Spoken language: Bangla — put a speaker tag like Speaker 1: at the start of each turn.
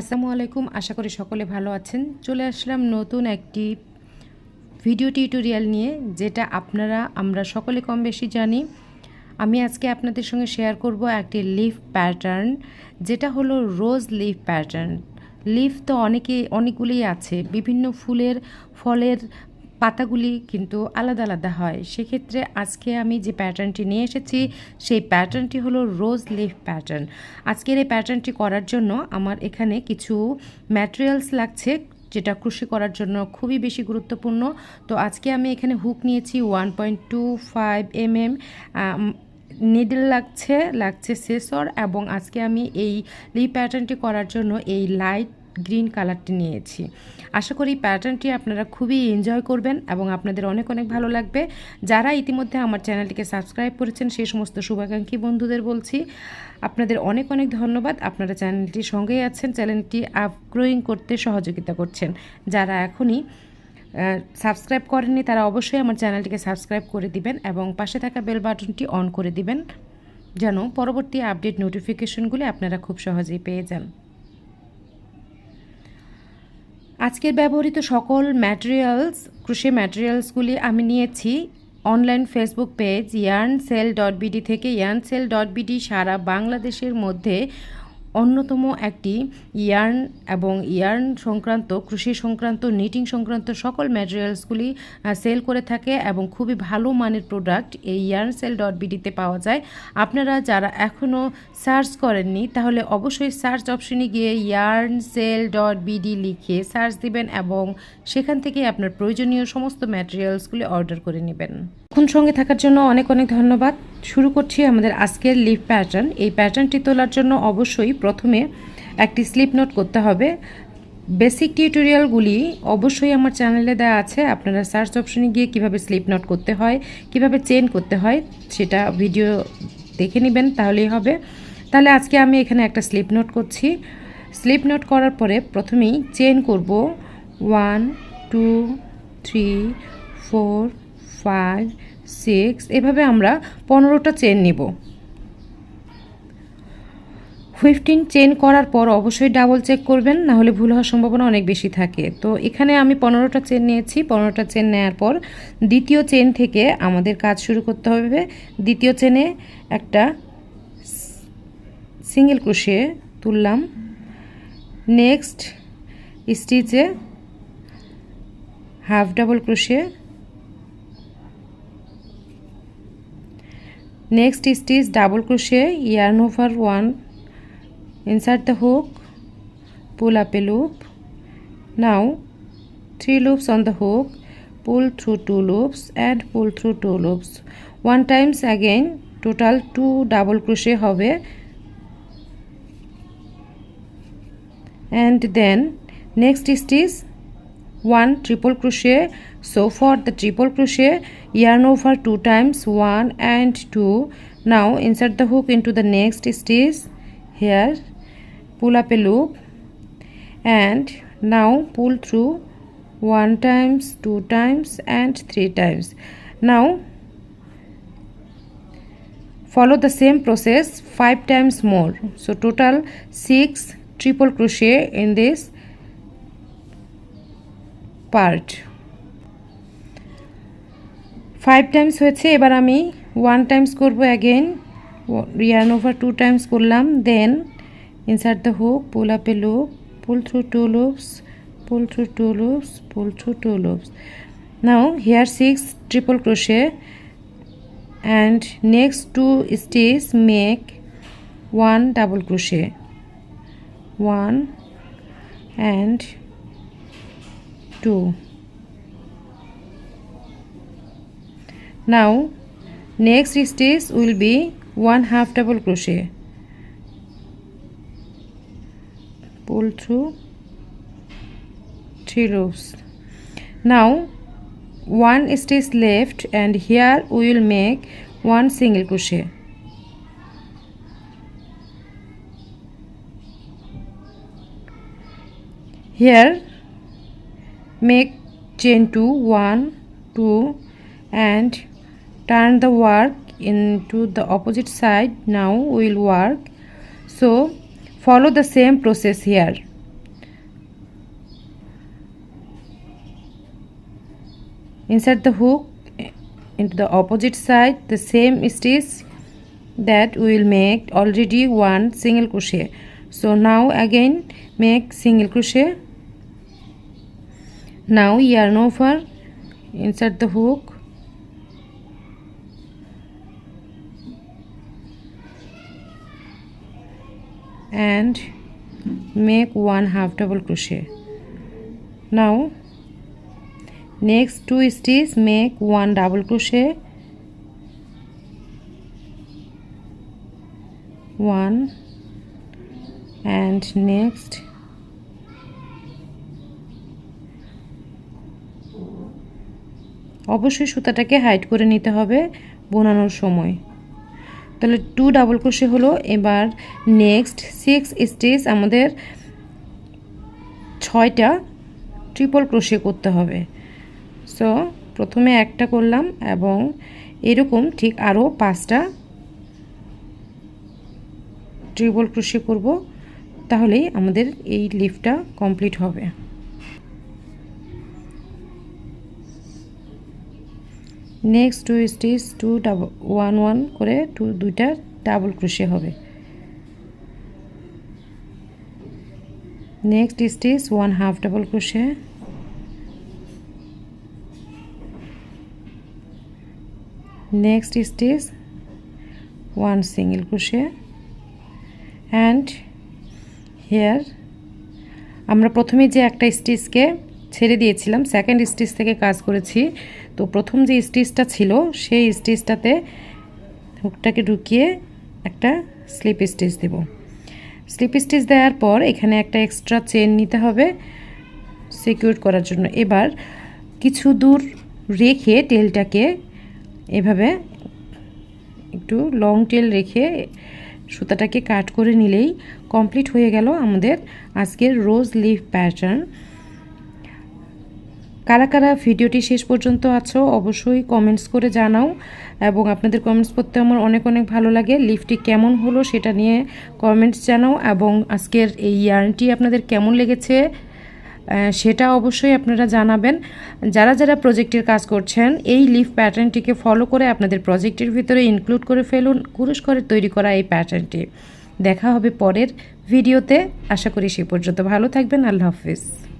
Speaker 1: আসসালামু আলাইকুম আশা করি সকলে ভালো আছেন চলে আসলাম নতুন একটি ভিডিও টিউটোরিয়াল নিয়ে যেটা আপনারা আমরা সকলে কম বেশি জানি আমি আজকে আপনাদের সঙ্গে শেয়ার করব একটি লিফ প্যাটার্ন যেটা হলো রোজ লিফ প্যাটার্ন লিফ তো অনেকে অনেকগুলোই আছে বিভিন্ন ফুলের ফলের পাতাগুলি কিন্তু আলাদা আলাদা হয় সেক্ষেত্রে আজকে আমি যে প্যাটার্নটি নিয়ে এসেছি সেই প্যাটার্নটি হলো রোজ লিফ প্যাটার্ন আজকের এই প্যাটার্নটি করার জন্য আমার এখানে কিছু ম্যাটেরিয়ালস লাগছে যেটা কৃষি করার জন্য খুবই বেশি গুরুত্বপূর্ণ তো আজকে আমি এখানে হুক নিয়েছি one point two five M needle লাগছে লাগছে সেসর এবং আজকে আমি এই লি প্যাটার্নটি করার জন্য এই লাইট গ্রিন কালারটি নিয়েছি আশা করি প্যাটার্নটি আপনারা খুবই এনজয় করবেন এবং আপনাদের অনেক অনেক ভালো লাগবে যারা ইতিমধ্যে আমার চ্যানেলটিকে সাবস্ক্রাইব করেছেন সেই সমস্ত শুভাকাঙ্ক্ষী বন্ধুদের বলছি আপনাদের অনেক অনেক ধন্যবাদ আপনারা চ্যানেলটির সঙ্গেই আছেন চ্যানেলটি আপগ্রোয়িং করতে সহযোগিতা করছেন যারা এখনই সাবস্ক্রাইব করেননি তারা অবশ্যই আমার চ্যানেলটিকে সাবস্ক্রাইব করে দিবেন এবং পাশে থাকা বেল বাটনটি অন করে দিবেন যেন পরবর্তী আপডেট নোটিফিকেশনগুলি আপনারা খুব সহজেই পেয়ে যান আজকের ব্যবহৃত সকল ম্যাটেরিয়ালস ক্রুশে ম্যাটেরিয়ালসগুলি আমি নিয়েছি online Facebook page yarn sale dot BD থেকে ইয়ার্ন সেল ডট বিডি সারা বাংলাদেশের মধ্যে অন্যতম একটি ইয়ার্ন এবং ইয়ার্ন সংক্রান্ত কৃষি সংক্রান্ত নিটিং সংক্রান্ত সকল ম্যাটেরিয়ালসগুলি সেল করে থাকে এবং খুবই ভালো মানের প্রোডাক্ট এই ইয়ার্ন সেল ডট বিডিতে পাওয়া যায় আপনারা যারা এখনও সার্চ করেননি তাহলে অবশ্যই সার্চ অপশনে গিয়ে ইয়ার্ন সেল ডট বিডি লিখে সার্চ দিবেন এবং সেখান থেকে আপনার প্রয়োজনীয় সমস্ত ম্যাটেরিয়ালসগুলি অর্ডার করে নেবেন এতক্ষণ সঙ্গে থাকার জন্য অনেক অনেক ধন্যবাদ শুরু করছি আমাদের আজকের লিভ প্যাটার্ন এই প্যাটার্নটি তোলার জন্য অবশ্যই প্রথমে একটি স্লিপ নোট করতে হবে বেসিক টিউটোরিয়ালগুলি অবশ্যই আমার চ্যানেলে দেওয়া আছে আপনারা সার্চ অপশনে গিয়ে কিভাবে স্লিপ নোট করতে হয় কিভাবে চেন করতে হয় সেটা ভিডিও দেখে নেবেন তাহলেই হবে তাহলে আজকে আমি এখানে একটা স্লিপ নোট করছি স্লিপ নোট করার পরে প্রথমেই চেন করব one two three four five six এভাবে আমরা পনেরোটা চেন নিব ফিফটিন চেন করার পর অবশ্যই ডাবল চেক করবেন নাহলে ভুল হওয়ার সম্ভাবনা অনেক বেশি থাকে তো এখানে আমি পনেরোটা চেন নিয়েছি পনেরোটা চেন নেওয়ার পর দ্বিতীয় চেন থেকে আমাদের কাজ শুরু করতে হবে দ্বিতীয় চেনে একটা সিঙ্গেল ক্রোশে তুললাম next স্টিচে half double crochet Next stitch double crochet, yarn over one, insert the hook, pull up a loop. Now 3 loops on the hook, pull through 2 loops and pull through 2 loops. 1 times again, total 2 double crochet hobe. And then next stitch 1 triple crochet so for the triple crochet yarn over 2 times 1 and 2 now insert the hook into the next stitch here pull up a loop and now pull through 1 times 2 times and 3 times now follow the same process 5 times more so total 6 triple crochet in this part five times হয়েছে এবার আমি ওয়ান টাইমস করব again yarn over two times করলাম then insert the hook pull আপে loop pull through two loops pull through two loops pull through two loops now here six triple crochet and next two stitch make one double crochet one and 2 now next stitch will be one half double crochet pull through three rows now one stitch left and here we will make one single crochet here make chain 2 1 2 and turn the work into the opposite side now will work so follow the same process here insert the hook into the opposite side the same stitch that we will make already one single crochet so now again make single crochet now yarn over insert the hook and make one half double crochet now next two stitches make one double crochet one and next অবশ্যই সুতাটাকে হাইড করে নিতে হবে বোনানোর সময় তাহলে টু ডাবল ক্রোশে হলো এবার নেক্সট সিক্স স্টিচ আমাদের ছয়টা ট্রিপল ক্রোশে করতে হবে সো প্রথমে একটা করলাম এবং এরকম ঠিক আরও পাঁচটা ট্রিপল ক্রোশে করব তাহলেই আমাদের এই লিফটা কমপ্লিট হবে next two stitch two double one one করে টু দুইটা ডাবল ক্রোশে হবে next stitch one half double crochet next stitch one single crochet and here আমরা প্রথমে যে একটা স্টিচকে ছেড়ে দিয়েছিলাম সেকেন্ড স্টিচ থেকে কাজ করেছি তো প্রথম যে স্টিচটা ছিল সেই স্টিচটাতে হুকটাকে ঢুকিয়ে একটা স্লিপ স্টিচ দেব স্লিপ স্টিচ দেওয়ার পর এখানে একটা এক্সট্রা চেন নিতে হবে সিকিউর করার জন্য এবার কিছু দূর রেখে টেলটাকে এভাবে একটু লং টেল রেখে সুতাটাকে কাট করে নিলেই কমপ্লিট হয়ে গেল আমাদের আজকের রোজ লিভ প্যাটার্ন কারা কারা ভিডিওটি শেষ পর্যন্ত আছো অবশ্যই কমেন্টস করে জানাও এবং আপনাদের কমেন্টস পড়তে আমার অনেক অনেক ভালো লাগে লিফটি কেমন হলো সেটা নিয়ে কমেন্টস জানাও এবং আজকের এই ইয়ার্নটি আপনাদের কেমন লেগেছে সেটা অবশ্যই আপনারা জানাবেন যারা যারা প্রজেক্টের কাজ করছেন এই লিফ প্যাটার্নটিকে ফলো করে আপনাদের প্রজেক্টের ভিতরে ইনক্লুড করে ফেলুন কুরুশ করে তৈরি করা এই প্যাটার্নটি দেখা হবে পরের ভিডিওতে আশা করি সে পর্যন্ত ভালো থাকবেন আল্লাহ হাফিজ